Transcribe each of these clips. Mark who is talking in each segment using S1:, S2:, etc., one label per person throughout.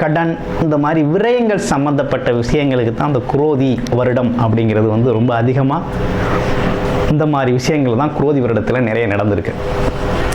S1: கடன் இந்த மாதிரி விரயங்கள் சம்மந்தப்பட்ட விஷயங்களுக்கு தான் அந்த குரோதி வருடம் அப்படிங்கிறது வந்து ரொம்ப அதிகமாக இந்த மாதிரி விஷயங்கள் தான் குரோதி வருடத்தில் நிறைய நடந்திருக்கு.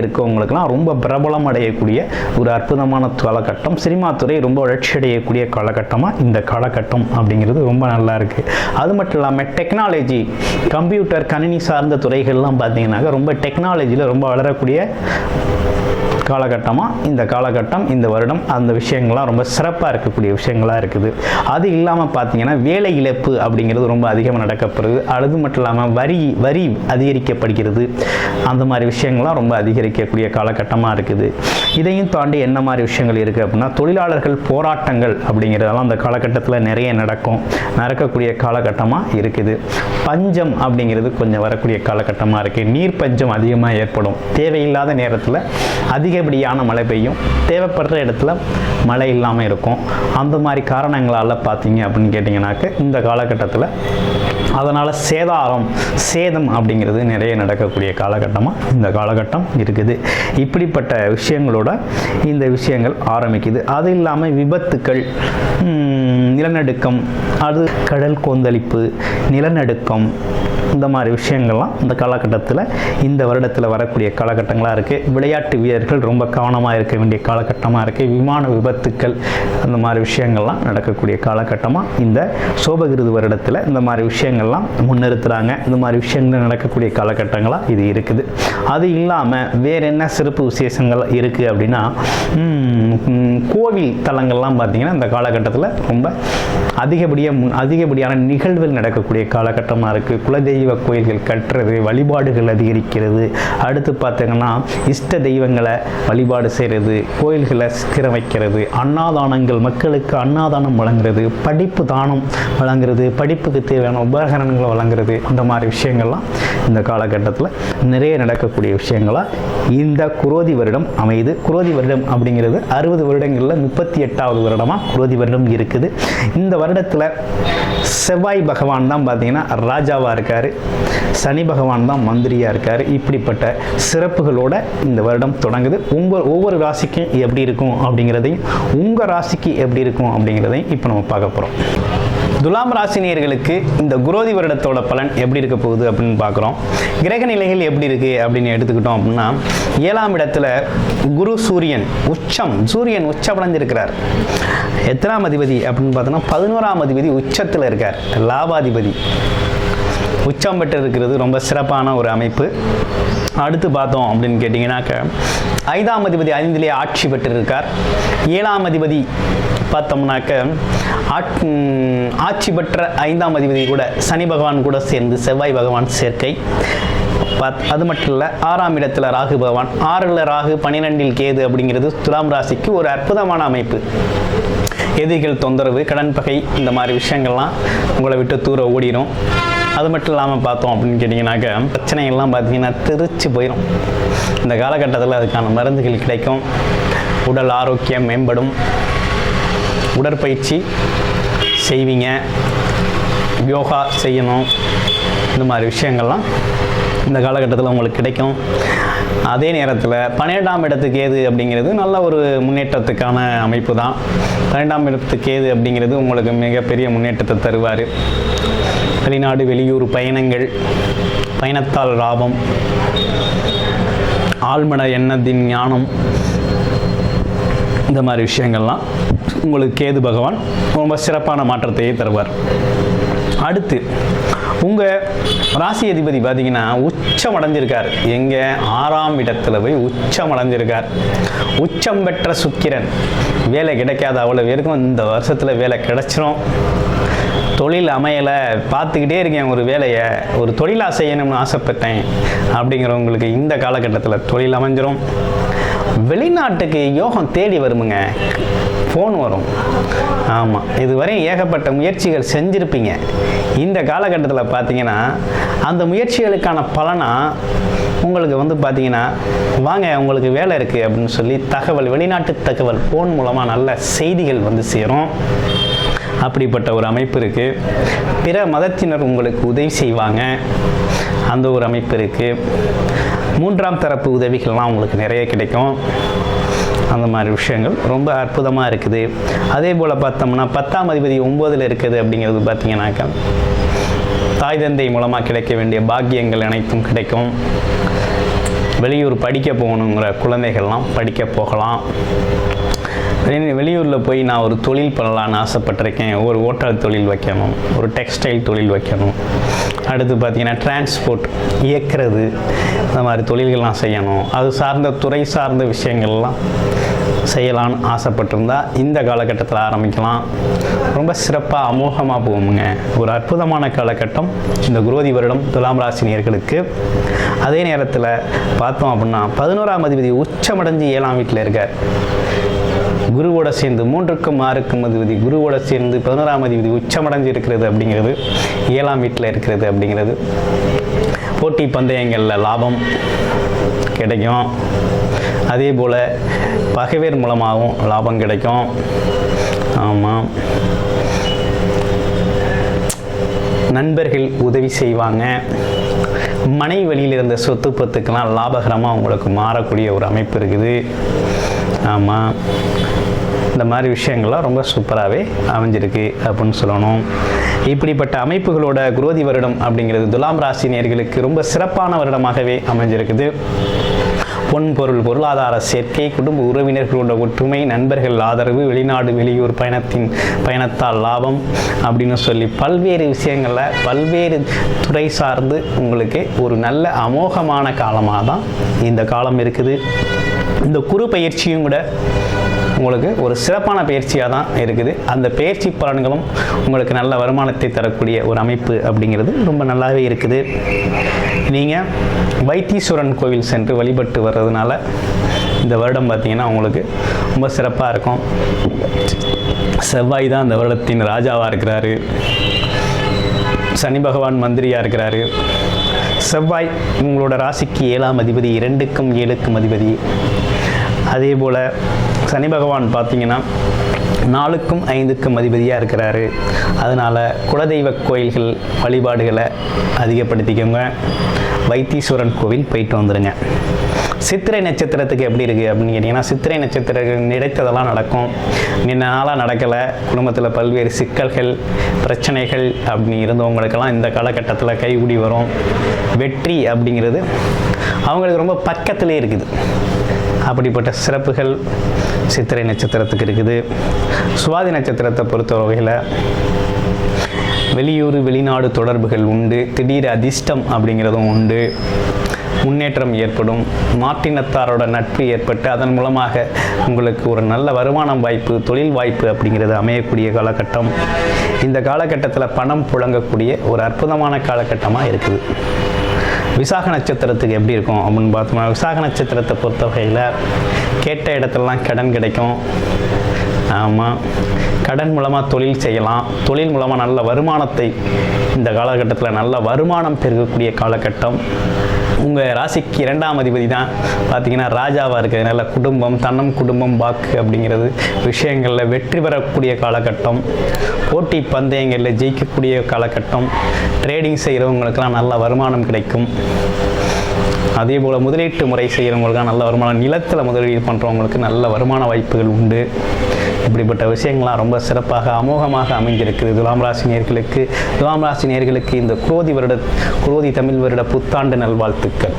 S1: இருக்கவங்களுக்குலாம் ரொம்ப பிரபலம் அடையக்கூடிய ஒரு அற்புதமான காலகட்டம். சினிமா துறை ரொம்ப வளர்ச்சி அடையக்கூடிய காலகட்டமாக இந்த காலகட்டம் அப்படிங்கிறது ரொம்ப நல்லா இருக்குது அது மட்டும் இல்லாமல் டெக்னாலஜி கம்ப்யூட்டர் கணினி சார்ந்த துறைகள்லாம் பார்த்தீங்கன்னாக்கா ரொம்ப டெக்னாலஜியில் ரொம்ப வளரக்கூடிய காலகட்டமாக இந்த காலகட்டம் இந்த வருடம் அந்த விஷயங்கள்லாம் ரொம்ப சிறப்பாக இருக்கக்கூடிய விஷயங்களாக இருக்குது. அது இல்லாமல் பார்த்தீங்கன்னா வேலை இழப்பு அப்படிங்கிறது ரொம்ப அதிகமாக நடக்கப்படுது. அது மட்டும் இல்லாமல் வரி வரி அதிகரிக்கப்படுகிறது. அந்த மாதிரி விஷயங்கள்லாம் ரொம்ப அதிகரிக்கக்கூடிய காலகட்டமாக இருக்குது. இதையும் தாண்டி என்ன மாதிரி விஷயங்கள் இருக்குது அப்படின்னா தொழிலாளர்கள் போராட்டங்கள் அப்படிங்கிறதெல்லாம் அந்த காலகட்டத்தில் நிறைய நடக்கும். நடக்கக்கூடிய காலகட்டமாக இருக்குது. பஞ்சம் அப்படிங்கிறது கொஞ்சம் வரக்கூடிய காலகட்டமாக இருக்குது நீர் பஞ்சம் அதிகமாக ஏற்படும். தேவையில்லாத நேரத்தில் அதிகப்படியான மழை பெய்யும். தேவைப்படுற இடத்துல மழை இல்லாமல் இருக்கும். அந்த மாதிரி காரணங்களால் பார்த்தீங்க அப்படின்னு கேட்டிங்கனாக்க இந்த காலகட்டத்தில் அதனால் சேதாரம் சேதம் அப்படிங்கிறது நிறைய நடக்கக்கூடிய காலகட்டமாக இந்த காலகட்டம் இருக்குது. இப்படிப்பட்ட விஷயங்களோட இந்த விஷயங்கள் ஆரம்பிக்குது. அது இல்லாமல் விபத்துக்கள் நிலநடுக்கம் அது கடல் கொந்தளிப்பு நிலநடுக்கம் இந்த மாதிரி விஷயங்கள்லாம் இந்த காலகட்டத்தில் இந்த வருடத்தில் வரக்கூடிய காலகட்டங்களாக இருக்குது விளையாட்டு வீரர்கள் ரொம்ப கவனமாக இருக்க வேண்டிய காலகட்டமாக இருக்குது விமான விபத்துக்கள் அந்த மாதிரி விஷயங்கள்லாம் நடக்கக்கூடிய காலகட்டமாக இந்த சோபகிருது வருடத்தில் இந்த மாதிரி விஷயங்கள்லாம் முன்னிறுத்துகிறாங்க இந்த மாதிரி விஷயங்கள் நடக்கக்கூடிய காலகட்டங்களாக இது இருக்குது. அது இல்லாமல் வேறு என்ன சிறப்பு விசேஷங்கள் இருக்குது அப்படின்னா கோவில் தலங்கள்லாம் பார்த்திங்கன்னா இந்த காலகட்டத்தில் ரொம்ப அதிகப்படியாக முன் அதிகப்படியான நிகழ்வுகள் நடக்கக்கூடிய காலகட்டமாக இருக்குது குலதெய்வ கோயில்கள் கட்டுறது வழிபாடுகள் அதிகரிக்கிறது. அடுத்து பார்த்தீங்கன்னா இஷ்ட தெய்வங்களை வழிபாடு செய்கிறது கோயில்களை சிக்கிர வைக்கிறது அன்னாதானங்கள் மக்களுக்கு அன்னாதானம் வழங்குறது படிப்பு தானம் வழங்குறது படிப்புக்கு தேவையான உபகரணங்களை வழங்குறது இந்த மாதிரி விஷயங்கள்லாம் இந்த காலகட்டத்தில் நிறைய நடக்கக்கூடிய விஷயங்களாக இந்த குரோதி வருடம் அமையுது. குரோதி வருடம் அப்படிங்கிறது அறுபது வருடங்களில் முப்பத்தி எட்டாவது வருடமாக குரோதி வருடம் இருக்குது. இந்த வருடத்தில் செவ்வாய் பகவான் தான் பார்த்தீங்கன்னா ராஜாவாக இருக்கார். சனி பகவான் தான் மந்திரியாக இருக்கார். இப்படிப்பட்ட சிறப்புகளோட இந்த வருடம் தொடங்குது. உங்கள் ஒவ்வொரு ராசிக்கும் எப்படி இருக்கும் அப்படிங்கிறதையும் உங்கள் ராசிக்கு எப்படி இருக்கும் அப்படிங்கிறதையும் இப்போ நம்ம பார்க்க போகிறோம் துலாம் ராசினியர்களுக்கு இந்த குரோதி வருடத்தோட பலன் எப்படி இருக்க போகுது அப்படின்னு பார்க்குறோம். கிரக நிலைகள் எப்படி இருக்குது அப்படின்னு எடுத்துக்கிட்டோம் அப்படின்னா ஏழாம் இடத்துல குரு சூரியன் உச்சம் சூரியன் உச்சமடைஞ்சிருக்கிறார். எத்தனாம் அதிபதி அப்படின்னு பார்த்தோன்னா பதினோராம் அதிபதி உச்சத்தில் இருக்கார். லாபாதிபதி. உச்சம் பெற்று இருக்கிறது ரொம்ப சிறப்பான ஒரு அமைப்பு. அடுத்து பார்த்தோம் அப்படின்னு கேட்டிங்கனாக்க ஐந்தாம் அதிபதி ஐந்திலே ஆட்சி பெற்றிருக்கார். ஏழாம் அதிபதி பார்த்தோம்னாக்க ஆட்- ஆட்சி பெற்ற ஐந்தாம் அதிபதி கூட சனி பகவான் கூட சேர்ந்து செவ்வாய் பகவான் சேர்க்கை. பத் அது மட்டும் இல்லை ஆறாம் இடத்துல ராகு பகவான். ஆறில் ராகு பன்னிரெண்டில் கேது அப்படிங்கிறது துலாம் ராசிக்கு ஒரு அற்புதமான அமைப்பு. எதிரிகள் தொந்தரவு கடன் பகை இந்த மாதிரி விஷயங்கள்லாம் உங்களை விட்டு தூர ஓடிடும் அது மட்டும் இல்லாமல் பார்த்தோம் அப்படின்னு கேட்டிங்கனாக்க பிரச்சனைகள்லாம் பார்த்தீங்கன்னா திருச்சி போயிடும் இந்த காலகட்டத்தில் அதுக்கான மருந்துகள் கிடைக்கும். உடல் ஆரோக்கியம் மேம்படும். உடற்பயிற்சி செய்வீங்க. யோகா செய்யணும். இந்த மாதிரி விஷயங்கள்லாம் இந்த காலகட்டத்தில் உங்களுக்கு கிடைக்கும். அதே நேரத்தில் பன்னிரெண்டாம் இடத்துக்கு ஏது அப்படிங்கிறது நல்ல ஒரு முன்னேற்றத்துக்கான அமைப்பு தான். பன்னிரெண்டாம் இடத்துக்கு ஏது அப்படிங்கிறது உங்களுக்கு மிகப்பெரிய முன்னேற்றத்தை தருவார். வெளிநாடு வெளியூர் பயணங்கள் பயணத்தால் லாபம் ஆழ்மன எண்ணத்தின் ஞானம் இந்த மாதிரி விஷயங்கள்லாம் உங்களுக்கு கேது பகவான் ரொம்ப சிறப்பான மாற்றத்தையே தருவார். அடுத்து உங்கள் ராசி அதிபதி பார்த்தீங்கன்னா உச்சம் அடைஞ்சிருக்கார் எங்கே? ஆறாம் இடத்துல போய் உச்சம் அடைஞ்சிருக்கார் உச்சம் பெற்ற சுக்கிரன். வேலை கிடைக்காத அவ்வளோ பேருக்கும் இந்த வருஷத்தில் வேலை கிடைச்சிரும். தொழில் அமையலை பார்த்துக்கிட்டே இருக்கேன் ஒரு வேலையை. ஒரு தொழிலாக செய்யணும்னு ஆசைப்பட்டேன். அப்படிங்கிறவங்களுக்கு இந்த காலகட்டத்தில் தொழில் அமைஞ்சிரும். வெளிநாட்டுக்கு யோகம் தேடி வருமுங்க. ஃபோன் வரும். ஆமாம் இதுவரை ஏகப்பட்ட முயற்சிகள் செஞ்சுருப்பீங்க. இந்த காலகட்டத்தில் பார்த்தீங்கன்னா அந்த முயற்சிகளுக்கான பலனாக உங்களுக்கு வந்து பார்த்தீங்கன்னா வாங்க உங்களுக்கு வேலை இருக்குது அப்படின்னு சொல்லி தகவல் வெளிநாட்டு தகவல் ஃபோன் மூலமாக நல்ல செய்திகள் வந்து சேரும். அப்படிப்பட்ட ஒரு அமைப்பு இருக்குது பிற மதத்தினர் உங்களுக்கு உதவி செய்வாங்க. அந்த ஒரு அமைப்பு இருக்குது மூன்றாம் தரப்பு உதவிகள்லாம் உங்களுக்கு நிறைய கிடைக்கும். அந்த மாதிரி விஷயங்கள். ரொம்ப அற்புதமாக இருக்குது. அதே போல் பார்த்தோம்னா பத்தாம் அதிபதி ஒம்போதில் இருக்குது அப்படிங்கிறது பார்த்தீங்கன்னாக்கா தாய் தந்தை மூலமாக கிடைக்க வேண்டிய பாக்கியங்கள் அனைத்தும் கிடைக்கும். வெளியூர் படிக்க போகணுங்கிற குழந்தைகள்லாம் படிக்க போகலாம். வெளியூரில் போய் நான் ஒரு தொழில் பண்ணலான்னு ஆசைப்பட்டிருக்கேன். ஒரு ஓட்டல் தொழில் வைக்கணும். ஒரு டெக்ஸ்டைல் தொழில் வைக்கணும். அடுத்து பார்த்தீங்கன்னா டிரான்ஸ்போர்ட் இயக்கிறது. இந்த மாதிரி தொழில்கள்லாம் செய்யணும். அது சார்ந்த துறை சார்ந்த விஷயங்கள்லாம் செய்யலான்னு ஆசைப்பட்டிருந்தா இந்த காலகட்டத்தில் ஆரம்பிக்கலாம். ரொம்ப சிறப்பாக அமோகமாக போகுங்க. ஒரு அற்புதமான காலகட்டம். இந்த குரோதி வருடம் துலாம் ராசி நேர்களுக்கு. அதே நேரத்தில் பார்த்தோம் அப்படின்னா பதினோராம் அதிபதி உச்சமடைஞ்சு ஏழாம் வீட்டில் இருக்கார். குருவோட சேர்ந்து மூன்றுக்கும் ஆறுக்கும் அதிபதி குருவோட சேர்ந்து பதினோராம் அதிபதி உச்சமடைஞ்சு இருக்கிறது அப்படிங்கிறது ஏழாம் வீட்டில் இருக்கிறது அப்படிங்கிறது. போட்டி பந்தயங்களில் லாபம் கிடைக்கும். அதே போல் பகைவேர் மூலமாகவும் லாபம் கிடைக்கும். ஆமாம் நண்பர்கள் உதவி செய்வாங்க. மனை வழியில் இருந்த சொத்து பத்துக்கெல்லாம் லாபகரமாக உங்களுக்கு மாறக்கூடிய ஒரு அமைப்பு இருக்குது. ஆமாம் இந்த மாதிரி விஷயங்கள்லாம் ரொம்ப சூப்பராகவே அமைஞ்சிருக்கு அப்படின்னு சொல்லணும். இப்படிப்பட்ட அமைப்புகளோட குரோதி வருடம் அப்படிங்கிறது துலாம் ராசினியர்களுக்கு ரொம்ப சிறப்பான வருடமாகவே அமைஞ்சிருக்குது. பொன்பொருள் பொருளாதார சேர்க்கை குடும்ப உறவினர்கள் கொண்ட ஒற்றுமை நண்பர்கள் ஆதரவு வெளிநாடு வெளியூர் பயணத்தின் பயணத்தால் லாபம் அப்படின்னு சொல்லி பல்வேறு விஷயங்களில் பல்வேறு துறை சார்ந்து உங்களுக்கு ஒரு நல்ல அமோகமான காலமாக தான் இந்த காலம் இருக்குது. இந்த குறு பயிற்சியும் கூட உங்களுக்கு ஒரு சிறப்பான பயிற்சியாக தான் இருக்குது. அந்த பயிற்சி பலன்களும் உங்களுக்கு நல்ல வருமானத்தை தரக்கூடிய ஒரு அமைப்பு அப்படிங்கிறது ரொம்ப நல்லாவே இருக்குது. நீங்கள் வைத்தீஸ்வரன் கோவில் சென்று வழிபட்டு வர்றதுனால இந்த வருடம் பார்த்திங்கன்னா உங்களுக்கு ரொம்ப சிறப்பாக இருக்கும். செவ்வாய் தான் இந்த வருடத்தின் ராஜாவாக இருக்கிறாரு. சனி பகவான் மந்திரியாக இருக்கிறாரு. செவ்வாய் உங்களோட ராசிக்கு ஏழாம் அதிபதி இரண்டுக்கும் ஏழுக்கும் அதிபதி. அதே போல் சனி பகவான் பார்த்தீங்கன்னா நாலுக்கும் ஐந்துக்கும் அதிபதியாக இருக்கிறாரு. அதனால் குலதெய்வ கோயில்கள் வழிபாடுகளை அதிகப்படுத்திக்கோங்க. வைத்தீஸ்வரன் கோவில் போயிட்டு வந்துடுங்க சித்திரை நட்சத்திரத்துக்கு எப்படி இருக்குது அப்படின்னு கேட்டிங்கன்னா சித்திரை நட்சத்திரம் நினைத்ததெல்லாம் நடக்கும். நின்ன நாளாக நடக்கலை. குடும்பத்தில் பல்வேறு சிக்கல்கள் பிரச்சனைகள் அப்படின்னு இருந்தவங்களுக்கெல்லாம் இந்த காலகட்டத்தில் கைகூடி வரும். வெற்றி அப்படிங்கிறது அவங்களுக்கு ரொம்ப பக்கத்திலே இருக்குது. அப்படிப்பட்ட சிறப்புகள் சித்திரை நட்சத்திரத்துக்கு இருக்குது. சுவாதி நட்சத்திரத்தை பொறுத்த வகையில் வெளியூர் வெளிநாடு தொடர்புகள் உண்டு. திடீர் அதிர்ஷ்டம் அப்படிங்கிறதும் உண்டு. முன்னேற்றம் ஏற்படும். மாற்றினத்தாரோட நட்பு ஏற்பட்டு அதன் மூலமாக உங்களுக்கு ஒரு நல்ல வருமானம் வாய்ப்பு தொழில் வாய்ப்பு அப்படிங்கிறது அமையக்கூடிய காலகட்டம். இந்த காலகட்டத்தில் பணம் புழங்கக்கூடிய ஒரு அற்புதமான காலகட்டமாக இருக்குது. விசாக நட்சத்திரத்துக்கு எப்படி இருக்கும் அப்படின்னு பார்த்தோம்னா விசாக நட்சத்திரத்தை பொறுத்த வகையில் கேட்ட இடத்துலலாம் கடன் கிடைக்கும். ஆமாம் கடன் மூலமாக தொழில் செய்யலாம். தொழில் மூலமாக நல்ல வருமானத்தை இந்த காலகட்டத்தில் நல்ல வருமானம் பெருகக்கூடிய காலகட்டம். உங்கள் ராசிக்கு இரண்டாம் அதிபதி தான். பார்த்தீங்கன்னா ராஜாவாக இருக்கிறதுனால குடும்பம் தன்னம் குடும்பம் வாக்கு அப்படிங்கிறது விஷயங்களில் வெற்றி பெறக்கூடிய காலகட்டம். போட்டி பந்தயங்களில் ஜெயிக்கக்கூடிய காலகட்டம். ட்ரேடிங் செய்கிறவங்களுக்கெல்லாம் நல்ல வருமானம் கிடைக்கும். அதே போல் முதலீட்டு முறை செய்கிறவங்களுக்குலாம் நல்ல வருமானம் நிலத்தில் முதலீடு பண்ணுறவங்களுக்கு நல்ல வருமான வாய்ப்புகள் உண்டு. இப்படிப்பட்ட விஷயங்கள்லாம் ரொம்ப சிறப்பாக அமோகமாக அமைஞ்சிருக்குது துலாம் ராசி நேர்களுக்கு துலாம் ராசி நேர்களுக்கு இந்த குரோதி வருட குரோதி தமிழ் வருட புத்தாண்டு நல்வாழ்த்துக்கள்.